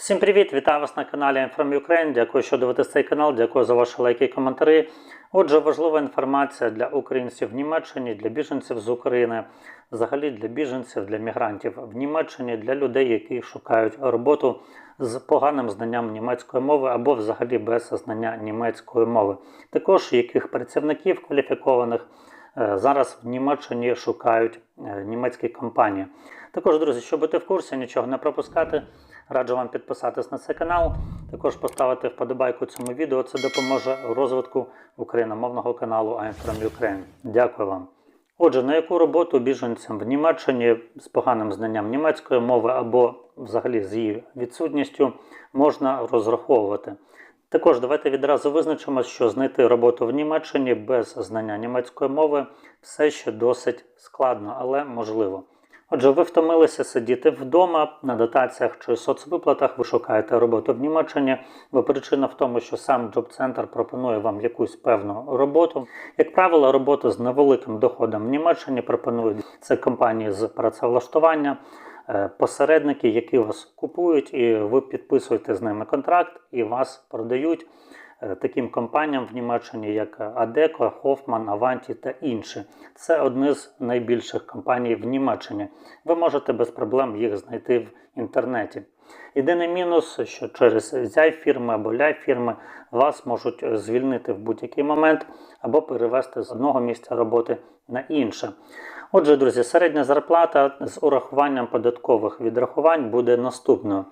Всім привіт! Вітаю вас на каналі I'm from Ukraine. Дякую, що дивитесь цей канал. Дякую за ваші лайки і коментарі. Отже, важлива інформація для українців в Німеччині, для біженців з України, взагалі для біженців, для мігрантів в Німеччині, для людей, які шукають роботу з поганим знанням німецької мови або взагалі без знання німецької мови. Також яких працівників кваліфікованих е, зараз в Німеччині шукають е, німецькі компанії. Також, друзі, щоб бути в курсі, нічого не пропускати. Раджу вам підписатись на цей канал, також поставити вподобайку цьому відео. Це допоможе розвитку україномовного каналу I'm from Ukraine. Дякую вам. Отже, на яку роботу біженцям в Німеччині з поганим знанням німецької мови або взагалі з її відсутністю можна розраховувати? Також давайте відразу визначимо, що знайти роботу в Німеччині без знання німецької мови все ще досить складно, але можливо. Отже, ви втомилися сидіти вдома на дотаціях чи соцвиплатах, ви шукаєте роботу в Німеччині, бо причина в тому, що сам джоб-центр пропонує вам якусь певну роботу. Як правило, роботу з невеликим доходом в Німеччині пропонують це компанії з працевлаштування, е, посередники, які вас купують, і ви підписуєте з ними контракт, і вас продають таким компаніям в Німеччині, як Adecco, Hoffman, Avanti та інші. Це одні з найбільших компаній в Німеччині. Ви можете без проблем їх знайти в інтернеті. Єдиний мінус, що через зяй фірми або ляй фірми вас можуть звільнити в будь-який момент або перевести з одного місця роботи на інше. Отже, друзі, середня зарплата з урахуванням податкових відрахувань буде наступною.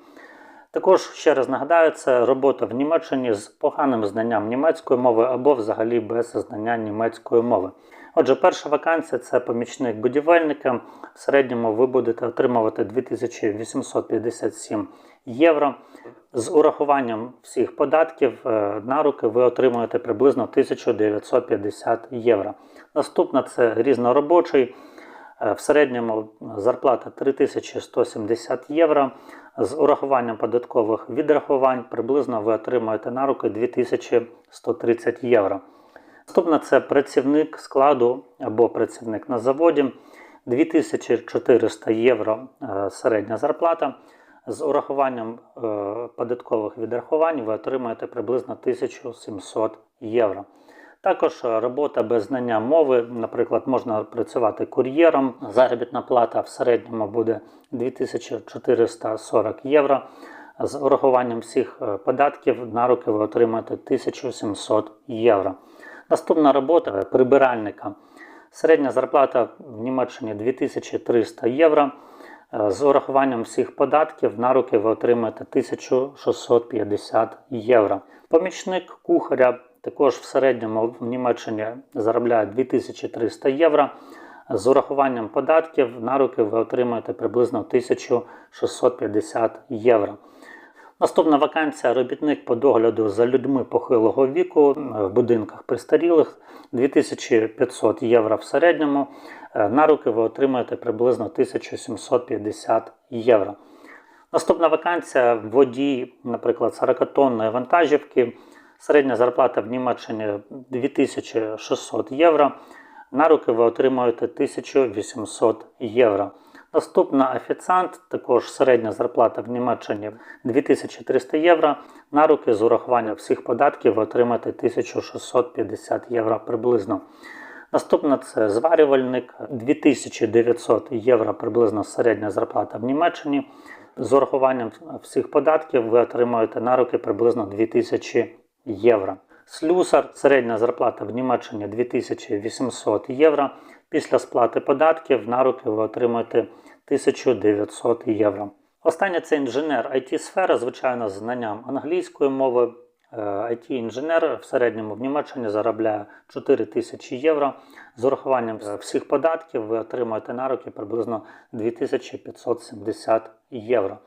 Також ще раз нагадаю, це робота в Німеччині з поганим знанням німецької мови або взагалі без знання німецької мови. Отже, перша вакансія це помічник будівельника. В середньому ви будете отримувати 2857 євро. З урахуванням всіх податків е, на руки ви отримуєте приблизно 1950 євро. Наступна це різноробочий. Е, В середньому зарплата 3170 євро. З урахуванням податкових відрахувань приблизно ви отримаєте на руки 2130 євро. Наступна це працівник складу або працівник на заводі 2400 євро е, середня зарплата. З урахуванням е, податкових відрахувань ви отримаєте приблизно 1700 євро. Також е, робота без знання мови, наприклад, можна працювати кур'єром. Заробітна плата в середньому буде 2440 євро. З урахуванням всіх е, податків на руки ви отримаєте 1700 євро. Наступна робота е, прибиральника. Середня зарплата в Німеччині 2300 євро. Е, З урахуванням всіх податків на руки ви отримаєте 1650 євро. Помічник кухаря також в середньому в Німеччині заробляє 2300 євро. З урахуванням податків на руки ви отримаєте приблизно 1650 євро. Наступна вакансія робітник по догляду за людьми похилого віку в будинках престарілих 2500 євро в середньому. На руки ви отримаєте приблизно 1750 євро. Наступна вакансія водій, наприклад, 40-тонної вантажівки. Середня зарплата в Німеччині 2600 євро. На руки ви отримуєте 1800 євро. Наступна офіціант, також середня зарплата в Німеччині 2300 євро. На руки з урахуванням всіх податків ви отримаєте 1650 євро приблизно. Наступна це зварювальник 2900 євро приблизно середня зарплата в Німеччині. З урахуванням всіх податків ви отримуєте на руки приблизно 2000 євро. Слюсар середня зарплата в Німеччині 2800 євро. Після сплати податків на руки ви отримаєте 1900 євро. Останнє це інженер IT-сфера, звичайно, з знанням англійської мови. IT-інженер в середньому в Німеччині заробляє 4000 євро. З урахуванням всіх податків ви отримаєте на руки приблизно 2570 євро.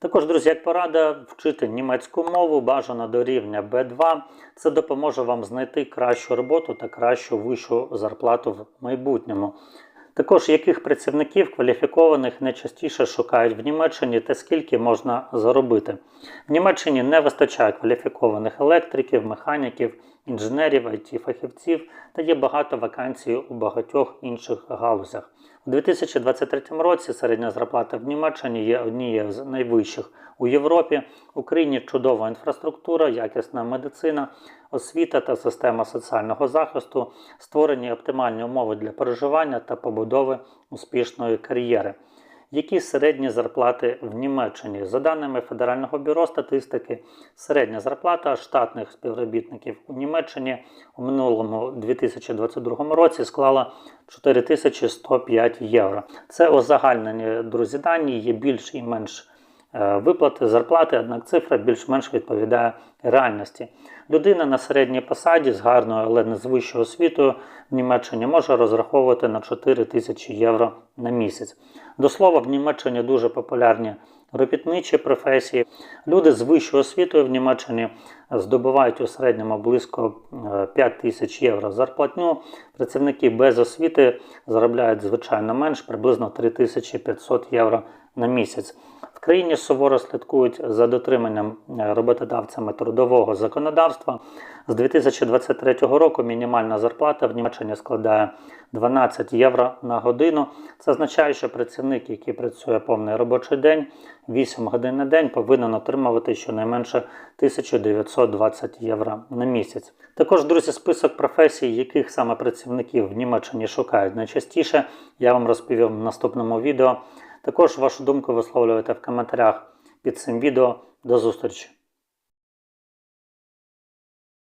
Також, друзі, як порада, вчити німецьку мову бажано до рівня B2. Це допоможе вам знайти кращу роботу та кращу вищу зарплату в майбутньому. Також яких працівників кваліфікованих найчастіше шукають в Німеччині та скільки можна заробити. В Німеччині не вистачає кваліфікованих електриків, механіків, інженерів, it фахівців та є багато вакансій у багатьох інших галузях. У 2023 році середня зарплата в Німеччині є однією з найвищих у Європі. В Україні чудова інфраструктура, якісна медицина, освіта та система соціального захисту, створені оптимальні умови для переживання та побудови успішної кар'єри. Які середні зарплати в Німеччині? За даними Федерального бюро статистики, середня зарплата штатних співробітників у Німеччині у минулому 2022 році склала 4105 євро. Це озагальнені друзі дані, є більш і менш виплати зарплати, однак цифра більш-менш відповідає реальності. Людина на середній посаді з гарною, але не з вищою освітою в Німеччині може розраховувати на 4 тисячі євро на місяць. До слова, в Німеччині дуже популярні робітничі професії. Люди з вищою освітою в Німеччині здобувають у середньому близько е, 5 тисяч євро зарплатню. Працівники без освіти заробляють звичайно менш, приблизно 3500 євро на місяць. В країні суворо слідкують за дотриманням е, роботодавцями трудового законодавства. З 2023 року мінімальна зарплата в Німеччині складає 12 євро на годину. Це означає, що працівник, який працює повний робочий день, 8 годин на день, повинен отримувати щонайменше 1920 євро на місяць. Також, друзі, список професій, яких саме працівників в Німеччині шукають найчастіше, я вам розповім в наступному відео. Також вашу думку висловлюйте в коментарях під цим відео. До зустрічі!